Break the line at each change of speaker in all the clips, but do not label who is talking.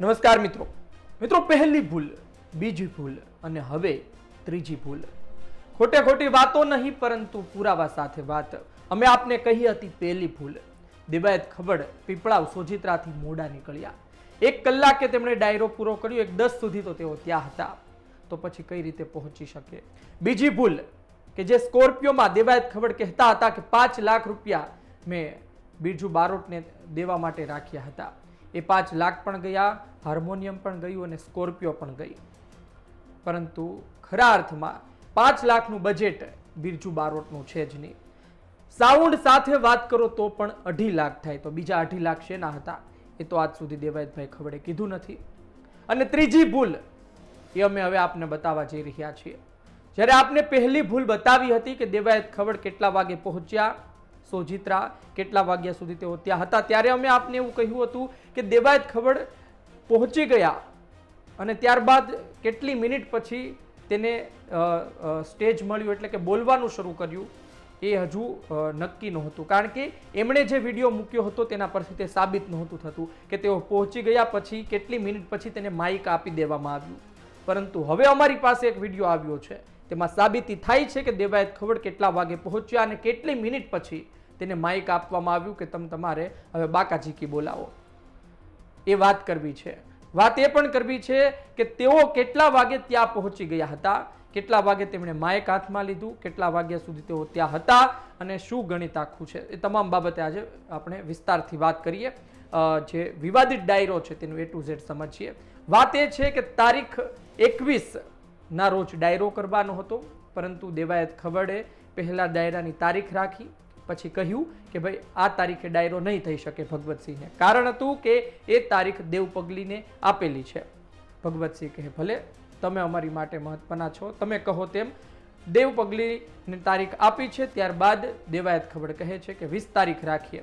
નમસ્કાર મિત્રો. મિત્રો, પહેલી ભૂલ, બીજી ભૂલ અને હવે ત્રીજી ભૂલ. ખોટે ખોટી વાતો નહીં, પરંતુ પુરાવા સાથે વાત. અમે આપને કહી હતી પહેલી ભૂલ. દિવાયત ખબર, પીપળાવ સોજિત્રાથી મોડા નીકળ્યા. એક કલાકે તેમણે ડાયરો પૂરો કર્યો, એક દસ સુધી તો તેઓ ત્યાં હતા. તો પછી કઈ રીતે પહોંચી શકે? બીજી ભૂલ, કે જે સ્કોર્પિયોમાં દેવાયત ખબર કહેતા હતા કે પાંચ લાખ રૂપિયા મેં બીજું બારોટને દેવા માટે રાખ્યા હતા. એ પાંચ લાખ પણ ગયા, હાર્મોનિયમ પણ ગયું અને સ્કોર્પિયો પણ ગઈ પરંતુ ખરા અર્થમાં પાંચ લાખનું બજેટ બિરજુ બારોટનું છે જ નહીં. સાઉન્ડ સાથે વાત કરો તો પણ અઢી લાખ થાય. તો બીજા અઢી લાખ શેના હતા? એ તો આજ સુધી દેવાયતભાઈ ખવડે કીધું નથી. અને ત્રીજી ભૂલ એ અમે હવે આપને બતાવવા જઈ રહ્યા છીએ. જ્યારે આપને પહેલી ભૂલ બતાવી હતી કે દેવાયત ખવડ કેટલા વાગે પહોંચ્યા સોજિત્રા કેટલા વાગ્યા સુધી તેઓ ત્યાં હતા? ત્યારે અમે આપને એવું કહ્યું હતું કે દેવાયત ખબર પહોંચી ગયા અને ત્યારબાદ કેટલી મિનિટ પછી તેને સ્ટેજ મળ્યું એટલે કે બોલવાનું શરૂ કર્યું. એ હજુ નક્કી નહોતું. કારણ કે એમણે જે વીડિયો મૂક્યો હતો તેના પરથી તે સાબિત નહોતું થતું કે તેઓ પહોંચી ગયા પછી કેટલી મિનિટ પછી તેને માઇક આપી દેવામાં આવ્યું. પરંતુ હવે અમારી પાસે એક વીડિયો આવ્યો છે. તેમાં સાબિતી થાય છે કે દેવાયત ખબર કેટલા વાગે પહોંચ્યા અને કેટલી મિનિટ પછી તેને માઇક આપવામાં આવ્યું કે તમે તમારે હવે બાકાજીકી બોલાવો. એ વાત કરવી છે. વાત એ પણ કરવી છે કે તેઓ કેટલા વાગે ત્યાં પહોંચી ગયા હતા, કેટલા વાગે તેમણે માઇક હાથમાં લીધું, કેટલા વાગ્યા સુધી તેઓ ત્યાં હતા અને શું ગણિત આખું છે. એ તમામ બાબતે આજે આપણે વિસ્તારથી વાત કરીએ. જે વિવાદિત ડાયરો છે તેનું એ ટુ ઝેડ સમજીએ. વાત એ છે કે તારીખ એકવીસ ના રોજ ડાયરો કરવાનો હતો, પરંતુ દેવાયત ખબડે પહેલાં ડાયરાની તારીખ રાખી, પછી કહ્યું કે ભાઈ, આ તારીખે ડાયરો નહીં થઈ શકે ભગવતસિંહને. કારણ હતું કે એ તારીખ દેવ પગલીને આપેલી છે. ભગવતસિંહ કહે, ભલે, તમે અમારી માટે મહત્વના છો. તમે કહો તેમ દેવ પગલીની તારીખ આપી છે. ત્યારબાદ દેવાયત ખબર કહે છે કે વીસ તારીખ રાખીએ.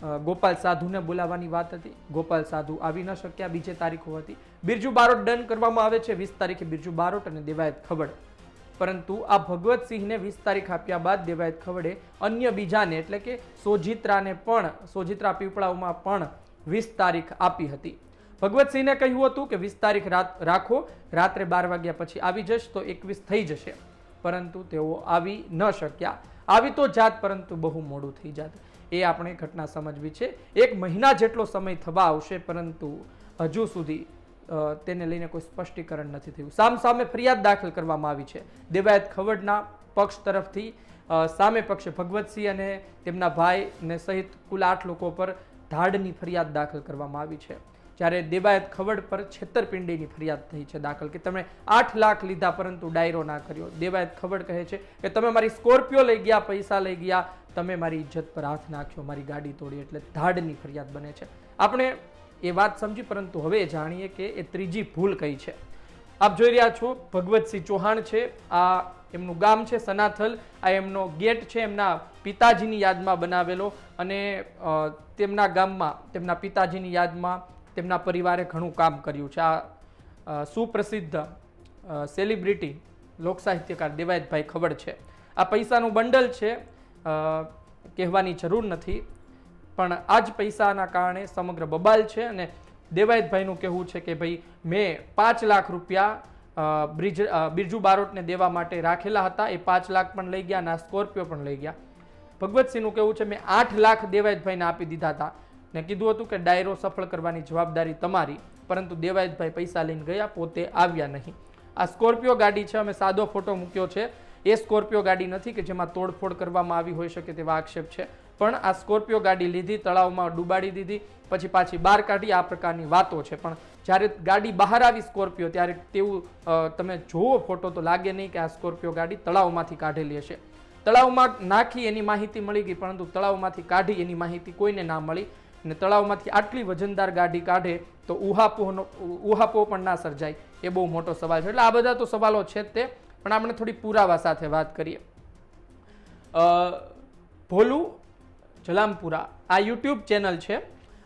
ગોપાલ સાધુને બોલાવવાની વાત હતી. ગોપાલ સાધુ આવી ન શક્યા, બીજે તારીખો હતી. બિરજુ બારોટ ડન કરવામાં આવે છે. વીસ તારીખે બિરજુ બારોટ અને દેવાયત ખબડ પરંતુ આ ભગવતસિંહને વીસ તારીખ આપ્યા બાદ દેવાયત ખવડે અન્ય બીજાને, એટલે કે સોજિત્રાને પણ, સોજિત્રા પીપળાઓમાં પણ વીસ તારીખ આપી હતી. ભગવતસિંહને કહ્યું હતું કે વીસ તારીખ રાત, રાખો, રાત્રે બાર વાગ્યા પછી આવી જશ તો એકવીસ થઈ જશે. પરંતુ તેઓ આવી ન શક્યા. આવી તો જાત, પરંતુ બહુ મોડું થઈ જાત. એ આપણે ઘટના સમજવી છે. એક મહિના જેટલો સમય થવા આવશે, પરંતુ હજુ સુધી તેને લઈને કોઈ સ્પષ્ટીકરણ નથી થયું. સામ સામે ફરિયાદ દાખલ કરવામાં આવી છે. દેવાયત ખવડના પક્ષ તરફથી સામે પક્ષે ભગવતસિંહ અને તેમના ભાઈને સહિત કુલ આઠ લોકો પર ધાડની ફરિયાદ દાખલ કરવામાં આવી છે. જ્યારે દેવાયત ખવડ પર છેતરપિંડીની ફરિયાદ થઈ છે દાખલ, કે તમે આઠ લાખ લીધા પરંતુ ડાયરો ના કર્યો. દેવાયત ખવડ કહે છે કે, તમે મારી સ્કોર્પિયો લઈ ગયા, પૈસા લઈ ગયા તમે મારી ઇજ્જત પર હાથ નાખ્યો, મારી ગાડી તોડી એટલે ધાડની ફરિયાદ બને છે. આપણે એ વાત સમજી, પરંતુ હવે જાણીએ કે એ ત્રીજી ભૂલ કઈ છે. આપ જોઈ રહ્યા છો, ભગવતસિંહ ચૌહાણ છે, આ એમનું ગામ છે સનાથલ, આ એમનો ગેટ છે એમના પિતાજીની યાદમાં બનાવેલો અને તેમના ગામમાં, તેમના પિતાજીની યાદમાં તેમના પરિવારે ઘણું કામ કર્યું છે. આ સુપ્રસિદ્ધ સેલિબ્રિટી લોકસાહિત્યકાર દેવાયતભાઈ ખબર છે. આ પૈસાનું બંડલ છે કહેવાની જરૂર નથી. પણ આ જ પૈસાના કારણે સમગ્ર બબાલ છે અને દેવાયતભાઈનું કહેવું છે કે ભાઈ, મેં પાંચ લાખ રૂપિયા બ્રિજ બિરજુ બારોટને દેવા માટે રાખેલા હતા. એ પાંચ લાખ પણ લઈ ગયા અને આ સ્કોર્પિયો પણ લઈ ગયા. ભગવતસિંહનું કહેવું છે, મેં આઠ લાખ દેવાયતભાઈને આપી દીધા હતા. ને કીધું હતું કે ડાયરો સફળ કરવાની જવાબદારી તમારી, પરંતુ દેવાયતભાઈ પૈસા લઈને ગયા, પોતે આવ્યા નહીં. આ સ્કોર્પિયો ગાડી છે, અમે સાદો ફોટો મૂક્યો છે. એ સ્કોર્પિયો ગાડી નથી કે જેમાં તોડફોડ કરવામાં આવી હોઈ શકે તેવા આક્ષેપ છે. પણ આ સ્કોર્પિયો ગાડી લીધી, તળાવમાં ડૂબાડી દીધી, પછી પાછી બહાર કાઢી, આ પ્રકારની વાતો છે. પણ જ્યારે ગાડી બહાર આવી સ્કોર્પિયો, ત્યારે તેવું તમે જુઓ ફોટો તો લાગે નહીં કે આ સ્કોર્પિયો ગાડી તળાવમાંથી કાઢેલી હશે. તળાવમાં નાખી એની માહિતી મળી ગઈ, પરંતુ તળાવમાંથી કાઢી એની માહિતી કોઈને ના મળી અને તળાવમાંથી આટલી વજનદાર ગાડી કાઢે તો ઉહાપોહનો ઉહાપો પણ ના સર્જાય. એ બહુ મોટો સવાલ છે. એટલે આ બધા તો સવાલો છે તે. પણ આપણે થોડી પુરાવા સાથે વાત કરીએ. ભોલુ જલામપુરા, આ યુટ્યુબ ચેનલ છે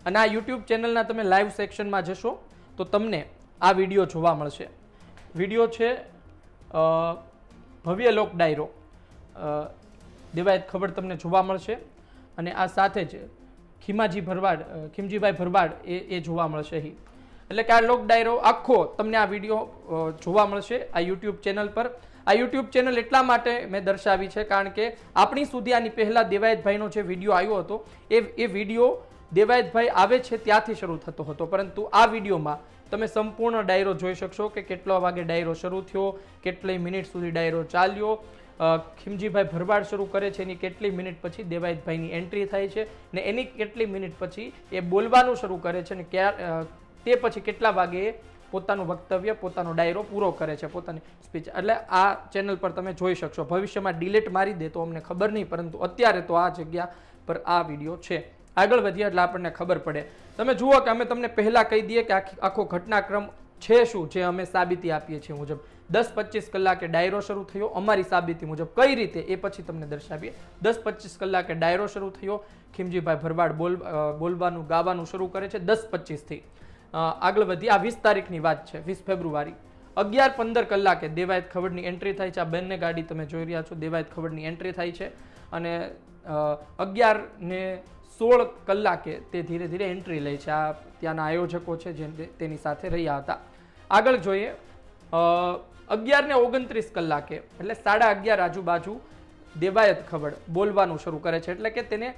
અને આ યુટ્યુબ ચેનલના તમે લાઈવ સેક્શનમાં જશો તો તમને આ વીડિયો જોવા મળશે. વીડિયો છે ભવ્ય લોક ડાયરો. દેવાયત ખબર તમને જોવા મળશે અને આ સાથે જ ખીમાજી ભરવાડ ખીમજીભાઈ ભરવાડ એ એ જોવા મળશે અહીં. એટલે કે આ લોક ડાયરો આખો તમને આ વીડિયો જોવા મળશે આ યુટ્યુબ ચેનલ પર. આ યુટ્યુબ ચેનલ એટલા માટે મેં દર્શાવી છે, કારણ કે આપણી સુધી આની પહેલાં દેવાયતભાઈનો જે વીડિયો આવ્યો હતો, એ એ વીડિયો દેવાયતભાઈ આવે છે ત્યાંથી શરૂ થતો હતો. પરંતુ આ વિડીયોમાં તમે સંપૂર્ણ ડાયરો જોઈ શકશો કે કેટલા વાગે ડાયરો શરૂ થયો, કેટલી મિનિટ સુધી ડાયરો ચાલ્યો ખીમજીભાઈ ભરવાડ શરૂ કરે છે, એની કેટલી મિનિટ પછી દેવાયતભાઈની એન્ટ્રી થાય છે, ને એની કેટલી મિનિટ પછી એ બોલવાનું શરૂ કરે છે, ને ક્યાં તે પછી કેટલા વાગે પોતાનું વક્તવ્ય, પોતાનો ડાયરો પૂરો કરે છે, પોતાની સ્પીચ એટલે આ ચેનલ પર તમે જોઈ શકશો. ભવિષ્યમાં ડિલેટ મારી દે તો અમને ખબર નહીં, પરંતુ અત્યારે તો આ જગ્યા પર આ વીડિયો છે. આગળ વધીએ એટલે આપણને ખબર પડે. તમે જુઓ કે અમે તમને પહેલાં કહી દઈએ કે આખી- આખો ઘટનાક્રમ છે શું, જે અમે સાબિતી આપીએ છીએ મુજબ. દસ પચીસ કલાકે ડાયરો શરૂ થયો અમારી સાબિતી મુજબ. કઈ રીતે? એ પછી તમને દર્શાવીએ. દસ પચીસ કલાકે ડાયરો શરૂ થયો. ખીમજીભાઈ ભરવાડ બોલ બોલવાનું, ગાવાનું શરૂ કરે છે દસ પચીસથી આગળ વધી. આ વીસ તારીખની વાત છે, વીસ ફેબ્રુઆરી. અગિયાર પંદર કલાકે દેવાયત ખબરની એન્ટ્રી થાય છે. આ બંને ગાડી તમે જોઈ રહ્યા છો, દેવાયત ખબરની એન્ટ્રી થાય છે અને અગિયાર ને સોળ કલાકે તે ધીરે ધીરે એન્ટ્રી લે છે. આ ત્યાંના આયોજકો છે જે તેની સાથે રહ્યા હતા. આગળ જોઈએ અગિયાર ને ઓગણત્રીસ કલાકે, એટલે સાડા અગિયાર આજુબાજુ દેવાયત ખબર બોલવાનું શરૂ કરે છે. એટલે કે તેને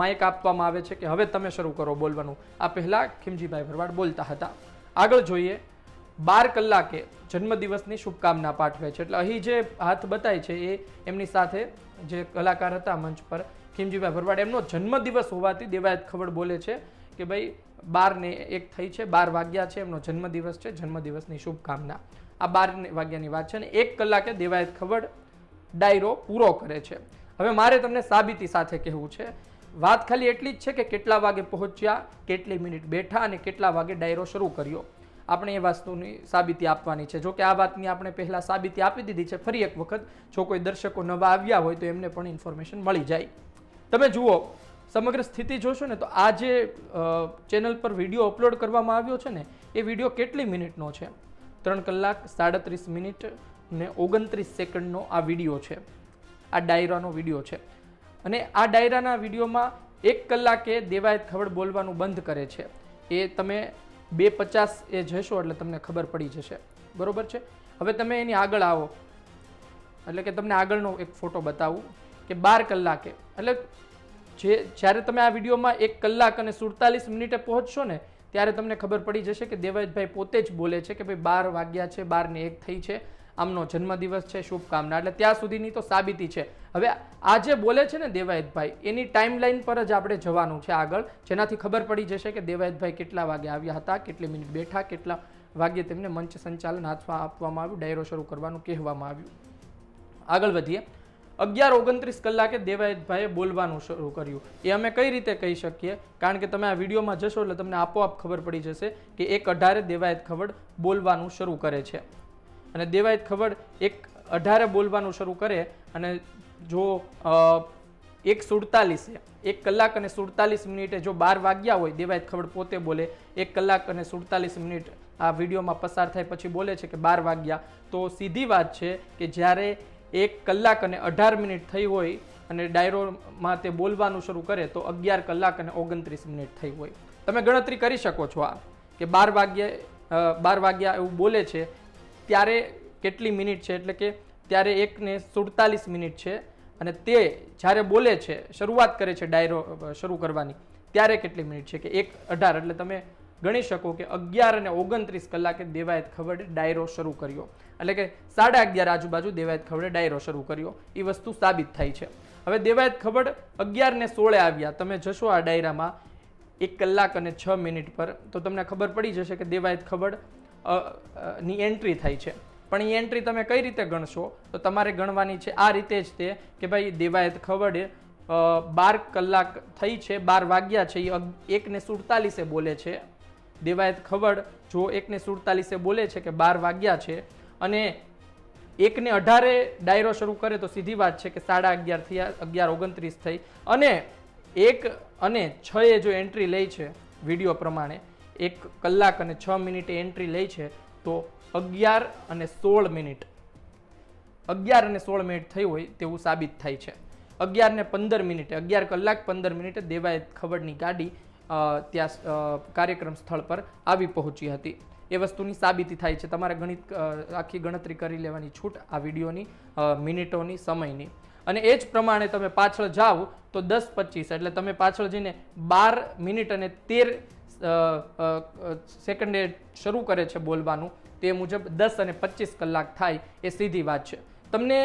માઇક આપવામાં આવે છે કે હવે તમે શરૂ કરો બોલવાનું. આ પહેલાં ખીમજીભાઈ ભરવાડ બોલતા હતા. આગળ જોઈએ, બાર કલાકે જન્મદિવસની શુભકામના પાઠવે છે. એટલે અહીં જે હાથ બતાય છે એ એમની સાથે જે કલાકાર હતા મંચ પર, ખીમજીભાઈ ભરવાડ, એમનો જન્મદિવસ હોવાથી દેવાયત ખબર બોલે છે કે ભાઈ બાર ને એક થઈ છે, બાર વાગ્યા છે, એમનો જન્મદિવસ છે, જન્મદિવસની શુભકામના. આ બાર વાગ્યાની વાત છે ને એક કલાકે દેવાયત ખબર ડાયરો પૂરો કરે છે. હવે મારે તમને સાબિતી સાથે કહેવું છે. વાત ખાલી એટલી જ છે કે કેટલા વાગે પહોંચ્યા, કેટલી મિનિટ બેઠા અને કેટલા વાગે ડાયરો શરૂ કર્યો. આપણે એ વસ્તુની સાબિતી આપવાની છે. જો કે આ વાતની આપણે પહેલાં સાબિતી આપી દીધી છે ફરી એક વખત. જો કોઈ દર્શકો નવા આવ્યા હોય તો એમને પણ ઇન્ફોર્મેશન મળી જાય. તમે જુઓ, સમગ્ર સ્થિતિ જોશો ને તો આ જે ચેનલ પર વીડિયો અપલોડ કરવામાં આવ્યો છે ને, એ વીડિયો કેટલી મિનિટનો છે? ત્રણ કલાક સાડત્રીસ મિનિટ ને ઓગણત્રીસ સેકન્ડનો આ વીડિયો છે. આ ડાયરાનો વીડિયો છે. અને આ ડાયરાના વિડીયોમાં એક કલાકે દેવાયત ખબર બોલવાનું બંધ કરે છે. એ તમે બે પચાસ એ જશો એટલે તમને ખબર પડી જશે. બરોબર છે? હવે તમે એની આગળ આવો. એટલે કે તમને આગળનો એક ફોટો બતાવું કે બાર કલાકે. એટલે જે, જ્યારે તમે આ વિડીયોમાં એક કલાક અને સુડતાલીસ મિનિટે પહોંચશો ને, ત્યારે તમને ખબર પડી જશે કે દેવાયતભાઈ પોતે જ બોલે છે કે ભાઈ બાર વાગ્યા છે, બારને એક થઈ છે. આમનો જન્મદિવસ છે, શુભકામના. એટલે ત્યાં સુધીની તો સાબિતી છે. હવે આ જે બોલે છે ને દેવાયતભાઈ, એની ટાઈમલાઈન પર જ આપણે જવાનું છે આગળ. જેનાથી ખબર પડી જશે કે દેવાયતભાઈ કેટલા વાગે આવ્યા હતા, કેટલી મિનિટ બેઠા, કેટલા વાગે તેમને મંચ સંચાલન હાથમાં આપવામાં આવ્યું, ડાયરો શરૂ કરવાનું કહેવામાં આવ્યું. આગળ વધીએ. અગિયાર ઓગણત્રીસ કલાકે દેવાયતભાઈએ બોલવાનું શરૂ કર્યું. એ અમે કઈ રીતે કહી શકીએ? કારણ કે તમે આ વિડીયોમાં જશો એટલે તમને આપોઆપ ખબર પડી જશે કે એક અઢારે દેવાયત ખબર બોલવાનું શરૂ કરે છે. અને દેવાયત ખબર એક અઢારે બોલવાનું શરૂ કરે અને જો એક સુડતાલીસે એક કલાક અને સુડતાલીસ મિનિટે જો બાર વાગ્યા હોય દેવાયત ખબર પોતે બોલે, એક કલાક અને સુડતાલીસ મિનિટ આ વિડીયોમાં પસાર થાય પછી બોલે છે કે બાર વાગ્યા. તો સીધી વાત છે કે જ્યારે એક કલાક અને અઢાર મિનિટ થઈ હોય અને ડાયરોમાં તે બોલવાનું શરૂ કરે, તો અગિયાર કલાક અને ઓગણત્રીસ મિનિટ થઈ હોય. તમે ગણતરી કરી શકો છો આ, કે બાર વાગ્યે બાર વાગ્યા એવું બોલે છે ત્યારે કેટલી મિનિટ છે? એટલે કે ત્યારે એકને સુડતાલીસ મિનિટ છે અને તે જ્યારે બોલે છે, શરૂઆત કરે છે ડાયરો શરૂ કરવાની, ત્યારે કેટલી મિનિટ છે? કે એક અઢાર, એટલે તમે ગણી શકો કે અગિયાર અને ઓગણત્રીસ કલાકે દેવાયત ખવડે ડાયરો શરૂ કર્યો. એટલે કે સાડા અગિયાર આજુબાજુ દેવાયત ખવડે ડાયરો શરૂ કર્યો. એ વસ્તુ સાબિત થાય છે. હવે દેવાયત ખવડ અગિયાર ને સોળે આવ્યા. તમે જશો આ ડાયરામાં એક કલાક અને છ મિનિટ પર. તો તમને ખબર પડી જશે કે દેવાયત ખબર ની એન્ટ્રી થાય છે. પણ એ એન્ટ્રી તમે કઈ રીતે ગણશો? તો તમારે ગણવાની છે આ રીતે જ તે કે ભાઈ દેવાયત ખવડે બાર કલાક થઈ છે, બાર વાગ્યા છે એ એકને સુડતાલીસે બોલે છે. દેવાયત ખબર જો એકને સુડતાલીસે બોલે છે કે બાર વાગ્યા છે અને એકને અઢારે ડાયરો શરૂ કરે તો સીધી વાત છે કે સાડા અગિયાર થયા, અગિયાર ઓગણત્રીસ થઈ. અને એક અને છ એ જો એન્ટ્રી લે છે વીડિયો પ્રમાણે એક કલાક અને છ મિનિટે એન્ટ્રી લે છે, તો અગિયાર અને સોળ મિનિટ. અગિયાર અને સોળ મિનિટ થઈ હોય તેવું સાબિત થાય છે. અગિયાર ને પંદર મિનિટે, અગિયાર કલાક પંદર મિનિટે દેવાય ખબરની ગાડી ત્યાં કાર્યક્રમ સ્થળ પર આવી પહોંચી હતી. એ વસ્તુની સાબિતી થાય છે. તમારે ગણિત આખી ગણતરી કરી લેવાની છૂટ આ વિડીયોની મિનિટોની, સમયની. અને એ જ પ્રમાણે તમે પાછળ જાઓ તો દસ પચીસ, એટલે તમે પાછળ જઈને બાર મિનિટ અને તેર સેકન્ડે શરૂ કરે છે બોલવાનું. તે મુજબ દસ અને પચીસ કલાક થાય એ સીધી વાત છે. તમને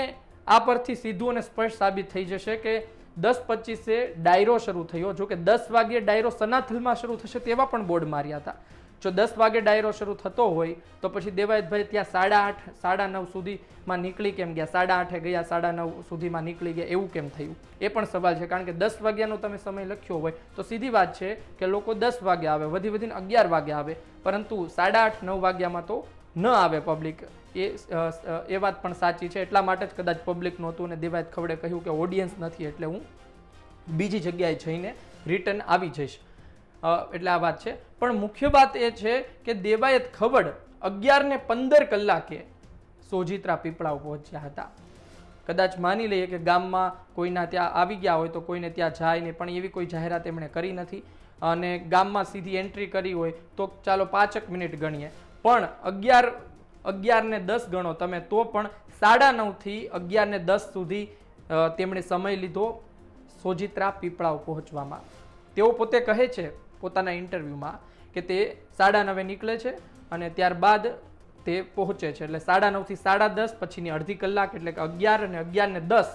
આ પરથી સીધું અને સ્પષ્ટ સાબિત થઈ જશે કે દસ પચીસે ડાયરો શરૂ થયો. જો કે દસ વાગ્યે ડાયરો સનાથલમાં શરૂ થશે તેવા પણ બોર્ડ માર્યા હતા. જો દસ વાગે ડાયરો શરૂ થતો હોય, તો પછી દેવાયતભાઈ ત્યાં સાડા આઠ, સાડા નવ સુધીમાં નીકળી કેમ ગયા? સાડા આઠે ગયા, સાડા નવ સુધીમાં નીકળી ગયા, એવું કેમ થયું? એ પણ સવાલ છે, કારણ કે દસ વાગ્યાનો તમે સમય લખ્યો હોય, તો સીધી વાત છે કે લોકો દસ વાગે આવે, વધી વધીને અગિયાર વાગે આવે, પરંતુ સાડા આઠ, નવ વાગ્યામાં તો ન આવે પબ્લિક એ એ વાત પણ સાચી છે, એટલા માટે જ કદાચ પબ્લિક નહોતું અને દેવાયત ખવડે કહ્યું કે ઓડિયન્સ નથી, એટલે હું બીજી જગ્યાએ જઈને રિટર્ન આવી જઈશ. એટલે આ વાત છે. પણ મુખ્ય વાત એ છે કે દેવાયત ખવડ અગિયાર ને પંદર કલાકે સોજિત્રા પીપળાઓ પહોંચ્યા હતા. કદાચ માની લઈએ કે ગામમાં કોઈના ત્યાં આવી ગયા હોય તો કોઈને ત્યાં જાય નહીં, પણ એવી કોઈ જાહેરાત એમણે કરી નથી. અને ગામમાં સીધી એન્ટ્રી કરી હોય તો ચાલો પાંચક મિનિટ ગણીએ. પણ અગિયાર અગિયાર ને દસ ગણો તમે તો પણ સાડા નવથી અગિયાર ને દસ સુધી તેમણે સમય લીધો સોજિત્રા પીપળાઓ પહોંચવામાં. તેઓ પોતે કહે છે પોતાના ઇન્ટરવ્યૂમાં કે તે સાડા નવે નીકળે છે અને ત્યારબાદ તે પહોંચે છે. એટલે સાડા નવથી સાડા દસ પછીની અડધી કલાક એટલે કે અગિયાર અને અગિયારને દસ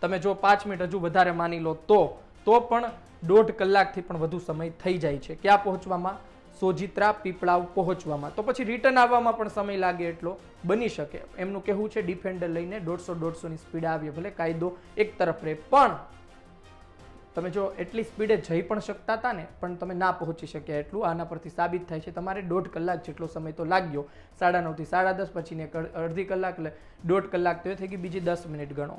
તમે જો પાંચ મિનિટ હજુ વધારે માની લો તો તો પણ દોઢ કલાકથી પણ વધુ સમય થઈ જાય છે. ક્યાં પહોંચવામાં? સોજિત્રા પીપળાવ પહોંચવામાં. તો પછી રિટર્ન આવવામાં પણ સમય લાગે એટલો બની શકે. એમનું કહેવું છે ડિફેન્ડર લઈને દોઢસો દોઢસોની સ્પીડ આવીએ, ભલે કાયદો એક તરફ રહે, પણ તમે જો એટલી સ્પીડે જઈ પણ શકતા હતા ને, પણ તમે ના પહોંચી શક્યા એટલું, આના પરથી સાબિત થાય છે. તમારે દોઢ કલાક જેટલો સમય તો લાગ્યો. સાડા નવથી સાડા દસ પછીને અડધી કલાક એટલે દોઢ કલાક તો એ થઈ ગઈ, બીજી દસ મિનિટ ગણો.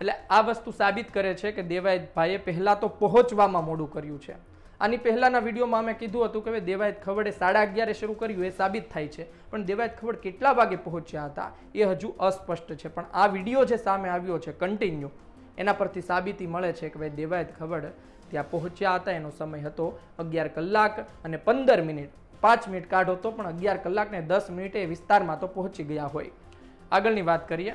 એટલે આ વસ્તુ સાબિત કરે છે કે દેવાયત ભાઈએ પહેલાં તો પહોંચવામાં મોડું કર્યું છે. આની પહેલાંના વિડીયોમાં અમે કીધું હતું કે દેવાયત ખવડે સાડા અગિયારે શરૂ કર્યું, એ સાબિત થાય છે. પણ દેવાયત ખવડ કેટલા વાગે પહોંચ્યા હતા, એ હજુ અસ્પષ્ટ છે. પણ આ વીડિયો જે સામે આવ્યો છે કન્ટિન્યુ એના પરથી સાબિતી મળે છે કે ભાઈ દેવાયત ખબર ત્યાં પહોંચ્યા હતા, એનો સમય હતો અગિયાર કલાક અને પંદર મિનિટ. પાંચ મિનિટ કાઢો તો પણ અગિયાર કલાક ને દસ મિનિટે વિસ્તારમાં તો પહોંચી ગયા હોય. આગળની વાત કરીએ.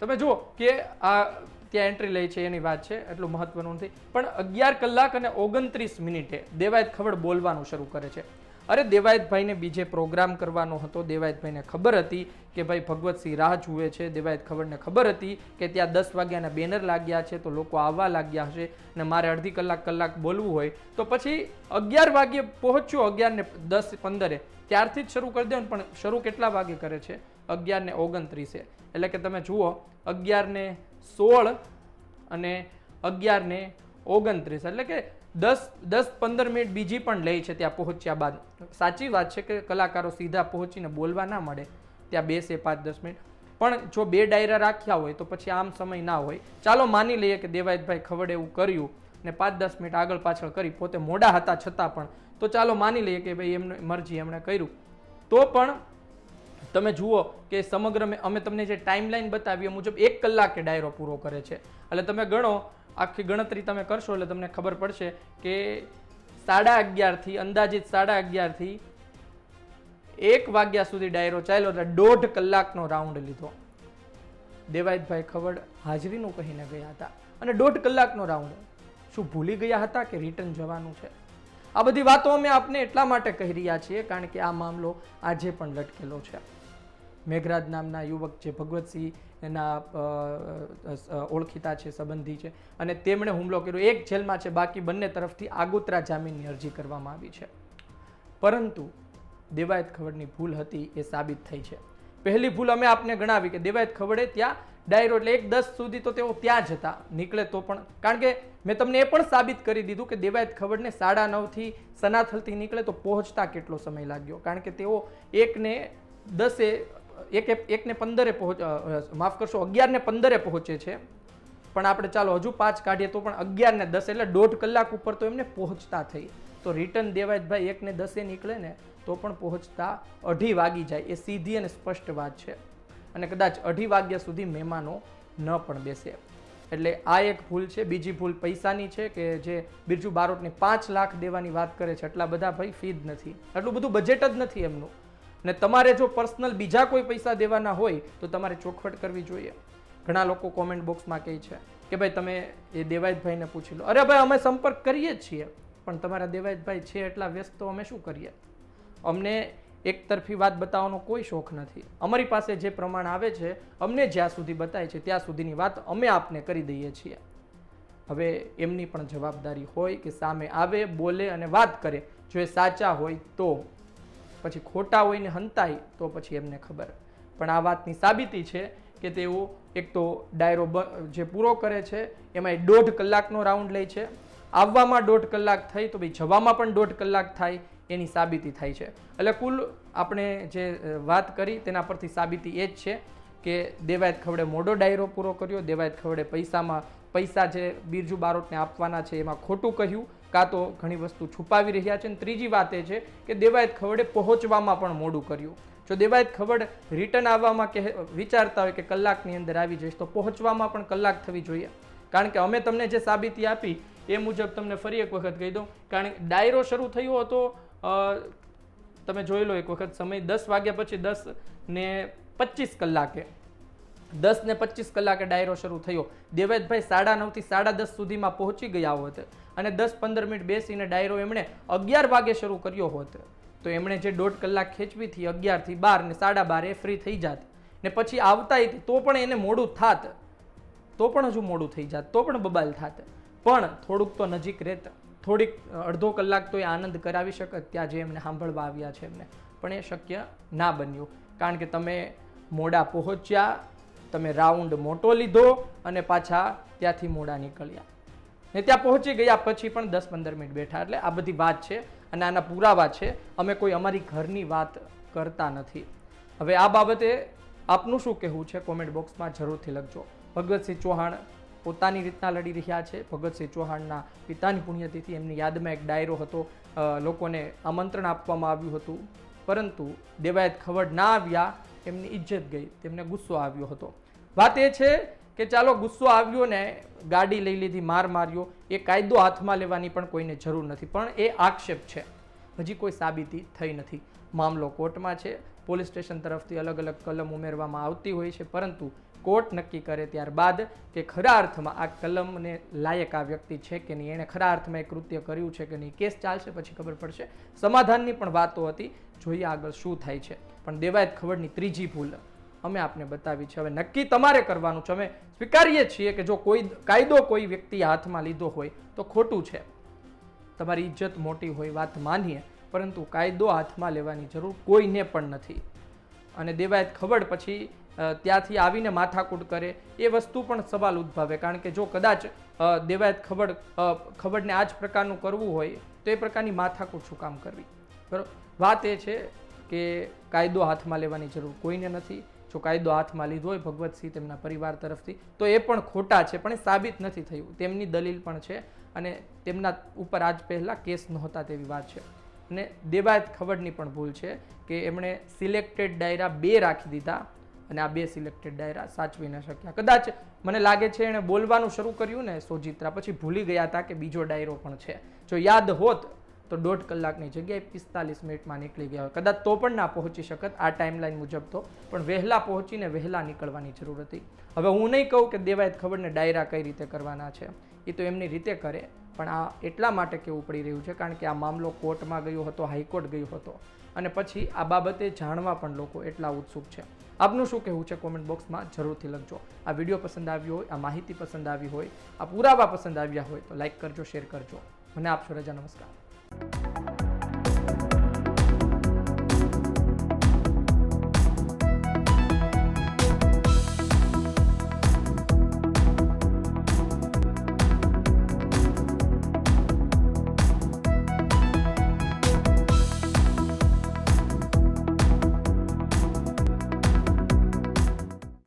તમે જુઓ કે આ ત્યાં એન્ટ્રી લે છે એની વાત છે, એટલું મહત્વનું નથી. પણ અગિયાર કલાક અને ઓગણત્રીસ મિનિટે દેવાયત ખબર બોલવાનું શરૂ કરે છે. અરે દેવાયતભાઈને બીજે પ્રોગ્રામ કરવાનો હતો, દેવાયતભાઈને ખબર હતી કે ભાઈ ભગવતસિંહ રાહ જુએ છે, દેવાયત ખબરને ખબર હતી કે ત્યાં દસ વાગ્યાના બેનર લાગ્યા છે, તો લોકો આવવા લાગ્યા હશે ને મારે અડધી કલાક કલાક બોલવું હોય, તો પછી અગિયાર વાગ્યે પહોંચ્યો, અગિયારને દસ પંદરે. ત્યારથી જ શરૂ કરી દે પણ શરૂ કેટલા વાગે કરે છે? અગિયારને ઓગણત્રીસે. એટલે કે તમે જુઓ, અગિયારને સોળ અને અગિયારને ઓગણત્રીસ. એટલે કે દસ દસ, પંદર મિનિટ બીજી પણ લે છે ત્યાં પહોંચ્યા બાદ. સાચી વાત છે કે કલાકારો સીધા પહોંચીને બોલવા ના મળે, ત્યાં બેસે પાંચ, દસ મિનિટ. પણ જો બે ડાયરા રાખ્યા હોય તો પછી આમ સમય ના હોય. ચાલો માની લઈએ કે દેવાયતભાઈ ખવડે એવું કર્યું ને પાંચ, દસ મિનિટ આગળ પાછળ કરી, પોતે મોડા હતા છતાં પણ. તો ચાલો માની લઈએ કે ભાઈ એમની મરજી એમણે કર્યું. તો પણ તમે જુઓ કે સમગ્ર અમે તમને જે ટાઈમલાઈન બતાવી એ મુજબ એક કલાકે ડાયરો પૂરો કરે છે. એટલે તમે ગણો આખી ગણતરી તમે કરશો એટલે તમને ખબર પડશે કે સાડા અગિયારથી, અંદાજિત સાડા અગિયારથી એક વાગ્યા સુધી ડાયરો ચાલ્યો એટલે દોઢ કલાકનો રાઉન્ડ લીધો. દેવાયતભાઈ ખવડ હાજરીનું કહીને ગયા હતા. અને દોઢ કલાકનો રાઉન્ડ. શું ભૂલી ગયા હતા કે રિટર્ન જવાનું છે? આ બધી વાતો અમે આપને એટલા માટે કહી રહ્યા છીએ કારણ કે આ મામલો આજે પણ લટકેલો છે. મેઘરાજ નામના યુવક જે ભગવતસિંહ એના ઓળખીતા છે, સંબંધી છે. અને તેમણે હુમલો કર્યો. એક જેલમાં છે, બાકી બંને તરફથી આગોતરા જામીનની અરજી કરવામાં આવી છે. પરંતુ દેવાયત ખવડની ભૂલ હતી એ સાબિત થઈ છે. પહેલી ભૂલ અમે આપને ગણાવી કે દેવાયત ખવડે ત્યાં ડાયરો એટલે એક દસ સુધી તો તેઓ ત્યાં જ હતા. નીકળે તો પણ. કારણ કે મેં તમને એ પણ સાબિત કરી દીધું કે દેવાયત ખવડને સાડા નવથી સનાથલથી નીકળે તો પહોંચતા કેટલો સમય લાગ્યો? કારણ કે તેઓ એકને દસે એક એકને પંદરે પહોંચ માફ કરશો, અગિયારને પંદરે પહોંચે છે. પણ આપણે ચાલો હજુ પાંચ કાઢીએ તો પણ અગિયાર ને દસ એટલે દોઢ કલાક ઉપર તો એમને પહોંચતા થઈ. તો રિટર્ન દેવાય ભાઈ, એકને દસે નીકળે ને તો પણ પહોંચતા અઢી વાગી જાય. એ સીધી અને સ્પષ્ટ વાત છે. અને કદાચ અઢી વાગ્યા સુધી મહેમાનો ન પણ બેસે. એટલે આ એક ભૂલ છે. બીજી ભૂલ પૈસાની છે કે જે બિરજુ બારોટને પાંચ લાખ દેવાની વાત કરે છે. એટલા બધા ભાઈ ફી જ નથી. આટલું બધું બજેટ જ નથી એમનું. ને તમારે જો પર્સનલ બીજા કોઈ પૈસા દેવાના હોય, તો તમારે ચોખવટ કરવી જોઈએ. ઘણા લોકો કોમેન્ટ બોક્સમાં કહે છે કે ભાઈ તમે એ દેવાયતભાઈને પૂછી લો. અરે ભાઈ, અમે સંપર્ક કરીએ છીએ, પણ તમારા દેવાયતભાઈ છે એટલા વ્યસ્ત, તો અમે શું કરીએ? અમને એક તરફી વાત બતાવવાનો કોઈ શોખ નથી. અમારી પાસે જે પ્રમાણ આવે છે, અમને જ્યાં સુધી બતાય છે, ત્યાં સુધીની વાત અમે આપને કરી દઈએ છીએ. હવે એમની પણ જવાબદારી હોય કે સામે આવે, બોલે અને વાત કરે. જો એ સાચા હોય તો પછી ખોટા હોય ને હંતાય, તો પછી એમને ખબર. પણ આ વાતની સાબિતી છે કે તેઓ એક તો ડાયરો જે પૂરો કરે છે, એમાં દોઢ કલાકનો રાઉન્ડ લે છે. આવવામાં દોઢ કલાક થઈ તો ભાઈ જવામાં પણ દોઢ કલાક થાય, એની સાબિતી થાય છે. એટલે કુલ આપણે જે વાત કરી તેના પરથી સાબિતી એ જ છે કે દેવાયત ખવડે મોડો ડાયરો પૂરો કર્યો, દેવાયત ખવડે પૈસામાં પૈસા જે બિરજુ બારોટને આપવાના છે એમાં ખોટું કહ્યું, કાં તો ઘણી વસ્તુ છુપાવી રહ્યા છે. અને ત્રીજી વાત એ છે કે દેવાયત ખવડે પહોંચવામાં પણ મોડું કર્યું. જો દેવાયત ખવડ રિટર્ન આવવામાં કે વિચારતા હોય કે કલાકની અંદર આવી જઈશ, તો પહોંચવામાં પણ કલાક થવી જોઈએ. કારણ કે અમે તમને જે સાબિતી આપી, એ મુજબ તમને ફરી એક વખત કહી દઉં. કારણ કે ડાયરો શરૂ થયો હતો તમે જોઈ લો એક વખત સમય દસ વાગ્યા પછી દસ ને પચીસ કલાકે. દસ ને પચીસ કલાકે ડાયરો શરૂ થયો. દેવેદભાઈ સાડા નવથી સાડા દસ સુધીમાં પહોંચી ગયા હોત અને દસ પંદર મિનિટ બેસીને ડાયરો એમણે અગિયાર વાગે શરૂ કર્યો હોત. તો એમણે જે દોઢ કલાક ખેંચવી હતી અગિયારથી બાર ને સાડા બાર એ ફ્રી થઈ જાત. ને પછી આવતા તો પણ એને મોડું થાત. તો પણ હજુ મોડું થઈ જાત. તો પણ બબાલ થાત. પણ થોડુંક તો નજીક રહેત થોડીક અડધો કલાક તો એ આનંદ કરાવી શકત. ત્યાં જે એમને સાંભળવા આવ્યા છે એમને. પણ એ શક્ય ના બન્યું. કારણ કે તમે મોડા પહોંચ્યા તમે રાઉન્ડ મોટો લીધો અને પાછા ત્યાંથી મોડા નીકળ્યા. ને ત્યાં પહોંચી ગયા પછી પણ દસ પંદર મિનિટ બેઠા. એટલે આ બધી વાત છે અને આના પુરાવા છે. અમે કોઈ અમારી ઘરની વાત કરતા નથી. હવે આ બાબતે આપનું શું કહેવું છે? કોમેન્ટ બોક્સમાં જરૂરથી લખજો. ભગવતસિંહ ચૌહાણ પોતાની રીતના લડી રહ્યા છે. ભગતસિંહ ચૌહાણના પિતાની પુણ્યતિથિ એમની યાદમાં એક ડાયરો હતો. લોકોને આમંત્રણ આપવામાં આવ્યું હતું. પરંતુ દેવાયત ખવડ ના આવ્યા. એમની ઇજ્જત ગઈ, તેમને ગુસ્સો આવ્યો હતો. વાત એ છે કે ચાલો ગુસ્સો આવ્યો ને ગાડી લઈ લીધી, માર માર્યો, એ કાયદો હાથમાં લેવાની પણ કોઈને જરૂર નથી, પણ એ આક્ષેપ છે. હજી કોઈ સાબિતી થઈ નથી. મામલો કોર્ટમાં છે, પોલીસ સ્ટેશન તરફથી અલગ અલગ કલમ ઉમેરવામાં આવતી હોય છે, પરંતુ કોર્ટ નક્કી કરે ત્યારબાદ કે ખરા અર્થમાં આ કલમને લાયક આ વ્યક્તિ છે કે નહીં? એણે ખરા અર્થમાં એ કૃત્ય કર્યું છે કે નહીં? કેસ ચાલશે, પછી ખબર પડશે. સમાધાનની પણ વાતો હતી. જોઈએ આગળ શું થાય છે. પણ દેવાયત ખબરની ત્રીજી ભૂલ અમે આપને બતાવી છે. હવે નક્કી તમારે કરવાનું છે. અમે સ્વીકારીએ છીએ કે જો કોઈ કાયદો કોઈ વ્યક્તિ હાથમાં લીધો હોય તો ખોટું છે. તમારી ઇજ્જત મોટી હોય વાત માનીએ, પરંતુ કાયદો હાથમાં લેવાની જરૂર કોઈને પણ નથી. અને દેવાયત ખબર પછી ત્યાંથી આવીને માથાકૂટ કરે એ વસ્તુ પણ સવાલ ઉદ્ભવે. કારણ કે જો કદાચ દેવાયત ખબર ખબરને આ જ પ્રકારનું કરવું હોય તો એ પ્રકારની માથાકૂટ શું કામ કરવી? બરોબર વાત એ છે કે કાયદો હાથમાં લેવાની જરૂર કોઈને નથી. જો કાયદો હાથમાં લીધો હોય ભગવતસિંહ તેમના પરિવાર તરફથી, તો એ પણ ખોટા છે, પણ એ સાબિત નથી થયું. તેમની દલીલ પણ છે અને તેમના ઉપર આજ પહેલાં કેસ નહોતા તેવી વાત છે. અને દેવાયત ખબરની પણ ભૂલ છે કે એમણે સિલેક્ટેડ ડાયરા બે રાખી દીધા અને આ બે સિલેક્ટેડ ડાયરા સાચવી ન શક્યા. કદાચ મને લાગે છે એણે બોલવાનું શરૂ કર્યું ને સોજિત્રા, પછી ભૂલી ગયા હતા કે બીજો ડાયરો પણ છે. જો યાદ હોત તો દોઢ કલાકની જગ્યાએ પિસ્તાલીસ મિનિટમાં નીકળી ગયા હોય. કદાચ તો પણ ના પહોંચી શકત, આ ટાઈમલાઈન મુજબ તો. પણ વહેલા પહોંચીને વહેલા નીકળવાની જરૂર હતી. હવે હું નહીં કહું કે દેવાયત ખબરને ડાયરા કઈ રીતે કરવાના છે. એ તો એમની રીતે કરે, પણ આ એટલા માટે કેવું પડી રહ્યું છે, કારણ કે આ મામલો કોર્ટમાં ગયો હતો, હાઈકોર્ટ ગયો હતો. અને પછી આ બાબતે જાણવા પણ લોકો એટલા ઉત્સુક છે. આપનું શું કહેવું છે કોમેન્ટ બોક્સમાં જરૂરથી લખજો. આ વીડિયો પસંદ આવ્યો હોય, આ માહિતી પસંદ આવી હોય, આ પુરાવા પસંદ આવ્યા હોય, તો લાઈક કરજો શેર કરજો. મને આપશો રજા, નમસ્કાર. you